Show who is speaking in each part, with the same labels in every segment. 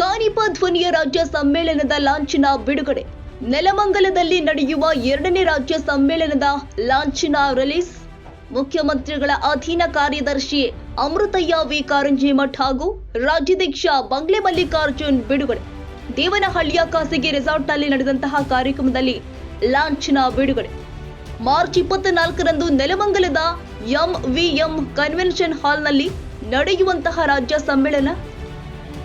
Speaker 1: ಕಾನಿಪ ಧ್ವನಿಯ ರಾಜ್ಯ ಸಮ್ಮೇಳನದ ಲಾಂಛನ ಬಿಡುಗಡೆ. ನೆಲಮಂಗಲದಲ್ಲಿ ನಡೆಯುವ ಎರಡನೇ ರಾಜ್ಯ ಸಮ್ಮೇಳನದ ಲಾಂಛನ ರಿಲೀಸ್ ಮುಖ್ಯಮಂತ್ರಿಗಳ ಅಧೀನ ಕಾರ್ಯದರ್ಶಿ ಅಮೃತಯ್ಯ ವಿ. ಕಾರಂಜಿ ಮಠ ಹಾಗೂ ರಾಜ್ಯಾಧ್ಯಕ್ಷ ಬಂಗ್ಲೆ ಮಲ್ಲಿಕಾರ್ಜುನ್ ಬಿಡುಗಡೆ. ದೇವನಹಳ್ಳಿಯ ಖಾಸಗಿ ರೆಸಾರ್ಟ್ನಲ್ಲಿ ನಡೆದಂತಹ ಕಾರ್ಯಕ್ರಮದಲ್ಲಿ ಲಾಂಛನ ಬಿಡುಗಡೆ. ಮಾರ್ಚ್ ಇಪ್ಪತ್ನಾಲ್ಕರಂದು ನೆಲಮಂಗಲದ ಎಂವಿಎಂ ಕನ್ವೆನ್ಷನ್ ಹಾಲ್ನಲ್ಲಿ ನಡೆಯುವಂತಹ ರಾಜ್ಯ ಸಮ್ಮೇಳನ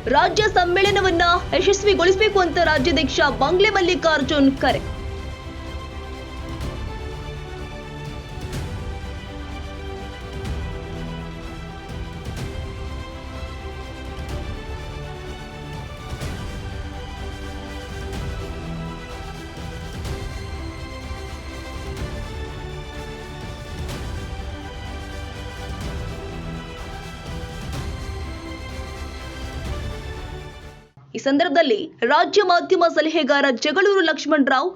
Speaker 1: ರಾಜ್ಯ ಸಮ್ಮೇಳನವನ್ನ ಯಶಸ್ವಿಗೊಳಿಸಬೇಕು ಅಂತ ರಾಜ್ಯಾಧ್ಯಕ್ಷ ಬಂಗ್ಲೆ ಮಲ್ಲಿಕಾರ್ಜುನ್ ಕರೆ. ಈ ಸಂದರ್ಭದಲ್ಲಿ ರಾಜ್ಯ ಮಾಧ್ಯಮ ಸಲಹೆಗಾರ ಜಗಳೂರು ಲಕ್ಷ್ಮಣ್ ರಾವ್,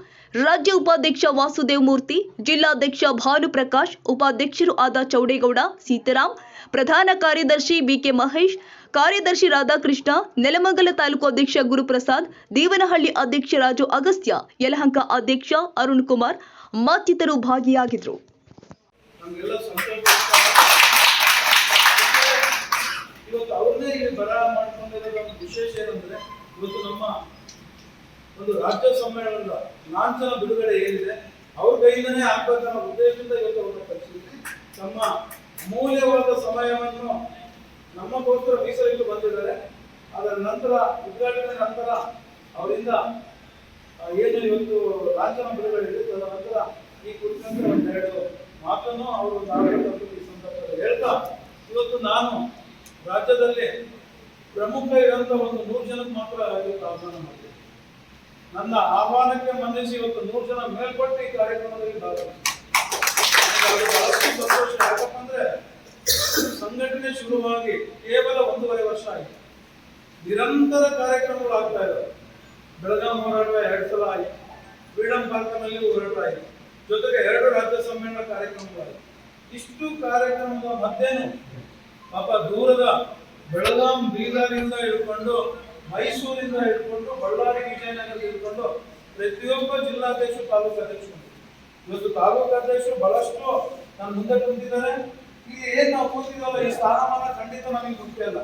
Speaker 1: ರಾಜ್ಯ ಉಪಾಧ್ಯಕ್ಷ ವಾಸುದೇವ್ ಮೂರ್ತಿ, ಜಿಲ್ಲಾಧ್ಯಕ್ಷ ಭಾನುಪ್ರಕಾಶ್ ಉಪಾಧ್ಯಕ್ಷರು ಆದ ಚೌಡೇಗೌಡ ಸೀತಾರಾಮ್ ಪ್ರಧಾನ ಕಾರ್ಯದರ್ಶಿ ಬಿಕೆ ಮಹೇಶ್, ಕಾರ್ಯದರ್ಶಿ ರಾಧಾಕೃಷ್ಣ, ನೆಲಮಂಗಲ ತಾಲೂಕು ಅಧ್ಯಕ್ಷ ಗುರುಪ್ರಸಾದ್, ದೇವನಹಳ್ಳಿ ಅಧ್ಯಕ್ಷ ರಾಜು ಅಗಸ್ತ್ಯ, ಯಲಹಂಕ ಅಧ್ಯಕ್ಷ ಅರುಣ್ ಕುಮಾರ್ ಮತ್ತಿತರರು ಭಾಗಿಯಾಗಿದ್ದರು.
Speaker 2: ಇವತ್ತು ನಮ್ಮ ಒಂದು ರಾಜ್ಯ ಸಮ್ಮೇಳನದ ಲಾಂಛನ ಬಿಡುಗಡೆ ಏನಿದೆ, ಅವ್ರ ಕೈಯಿಂದನೇ ಆಗ್ಬೇಕನ್ನೋ ಉದ್ದೇಶದಿಂದ ಇವತ್ತು ಅವರ ಕರೆಸಿದ್ವಿ. ತಮ್ಮ ಅಮೂಲ್ಯವಾದ ಸಮಯವನ್ನು ನಮ್ಮಗೋಸ್ಕರ ಮೀಸಲಿಟ್ಟು ಬಂದಿದ್ದಾರೆ. ಅದರ ನಂತರ, ಉದ್ಘಾಟನೆ ನಂತರ ಅವರಿಂದ ಏನು ಇವತ್ತು ಲಾಂಛನ ಬಿಡುಗಡೆ ಇದೆ ಅದರ ನಂತರ ಈ ಕುರಿತಂತೆ ಒಂದೆರಡು ಮಾತನ್ನು ಅವರು ಈ ಸಂದರ್ಭದಲ್ಲಿ ಹೇಳ್ತಾ, ಇವತ್ತು ನಾನು ರಾಜ್ಯದಲ್ಲಿ ಪ್ರಮುಖ ಇರುವಂತ ಒಂದು ನೂರು ಜನಕ್ಕೆ ಮಾತ್ರ ಇವತ್ತು ಆಹ್ವಾನ ಮಾಡಿದೆ ನನ್ನ ಆಹ್ವಾನಕ್ಕೆ ಮನ್ನಿಸಿ ಇವತ್ತು ನೂರು ಜನ ಮೇಲ್ಪಟ್ಟು ಈ ಕಾರ್ಯಕ್ರಮದಲ್ಲಿ ಭಾಗವಹಿಸಿದ್ದಾರೆ. ಸಂತೋಷ. ಯಾಕಪ್ಪ ಯಾಕಂದ್ರೆ ಸಂಘಟನೆ ಶುರುವಾಗಿ ಕೇವಲ ಒಂದೂವರೆ ವರ್ಷ ಆಯಿತು. ನಿರಂತರ ಕಾರ್ಯಕ್ರಮಗಳು ಆಗ್ತಾ ಇದ್ದಾವೆ ಬೆಳಗಾಂ ಹೋರಾಟ ಎರಡು ಸಲ ಆಯಿತು. ಫ್ರೀಡಂ ಪಾರ್ಕ್ನಲ್ಲಿ ಹೋರಾಟ ಆಯಿತು. ಜೊತೆಗೆ ಎರಡು ರಾಜ್ಯ ಸಮ್ಮೇಳನ ಕಾರ್ಯಕ್ರಮಗಳಾಯಿತು ಇಷ್ಟು ಕಾರ್ಯಕ್ರಮದ ಮಧ್ಯೆ ಪಾಪ ದೂರದ ಬೆಳಗಾಂ ಬೀದರಿಂದ ಹಿಡ್ಕೊಂಡು ಮೈಸೂರಿಂದ ಹಿಡ್ಕೊಂಡು ಬಳ್ಳಾರಿ ವಿಜಯನಗರ ಹಿಡ್ಕೊಂಡು ಪ್ರತಿಯೊಬ್ಬ ಜಿಲ್ಲಾಧ್ಯಕ್ಷರು ತಾಲೂಕು ಅಧ್ಯಕ್ಷರು ಇವತ್ತು ತಾಲೂಕು ಅಧ್ಯಕ್ಷರು ಬಹಳಷ್ಟು ನಮ್ಮ ಮುಂದೆ ಕುಂತಿದ್ದಾರೆ. ಈಗ ಏನ್ ನಾವು ಕೂತಿದ್ದಾವ ಈ ಸ್ಥಾನಮಾನ ಖಂಡಿತ ನಮಗೆ ಅಲ್ಲ.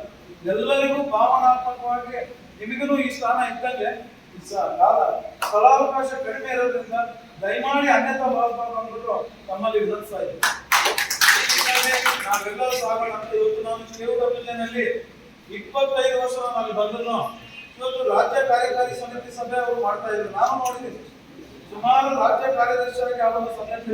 Speaker 2: ಎಲ್ಲರಿಗೂ ಭಾವನಾತ್ಮಕವಾಗಿ ನಿಮಗೂ ಈ ಸ್ಥಾನ ಇದ್ದಂಗೆ ಕಾಲ, ಸ್ಥಳಾವಕಾಶ ಕಡಿಮೆ ಇರೋದ್ರಿಂದ ದಯಮಾಡಿ ಅನ್ಯತಾ ಭಾವಿಸಬಾರ್ದು ಅಂದ್ಬಿಟ್ಟು ತಮ್ಮಲ್ಲಿ ವಿಧಿಸ್ತಾ ಇದ್ದೀವಿ ನಾವೆಲ್ಲರೂ ಸಾಗೋಣ ನಾನು ಕೆಯುಡಬ್ಲ್ಯೂನಲ್ಲಿ ಇಪ್ಪತ್ತೈದು ವರ್ಷ ನಾನು ಬಂದ್ರು ಇವತ್ತು ರಾಜ್ಯ ಕಾರ್ಯಕಾರಿ ಸಮಿತಿ ಸಭೆ ಅವರು ಮಾಡ್ತಾ ಇದ್ರು. ನಾನು ನೋಡಿದ್ದೀನಿ. ಸುಮಾರು ರಾಜ್ಯ ಕಾರ್ಯದರ್ಶಿಯಾಗಿ ಆ ಒಂದು ಸಮಿತಿ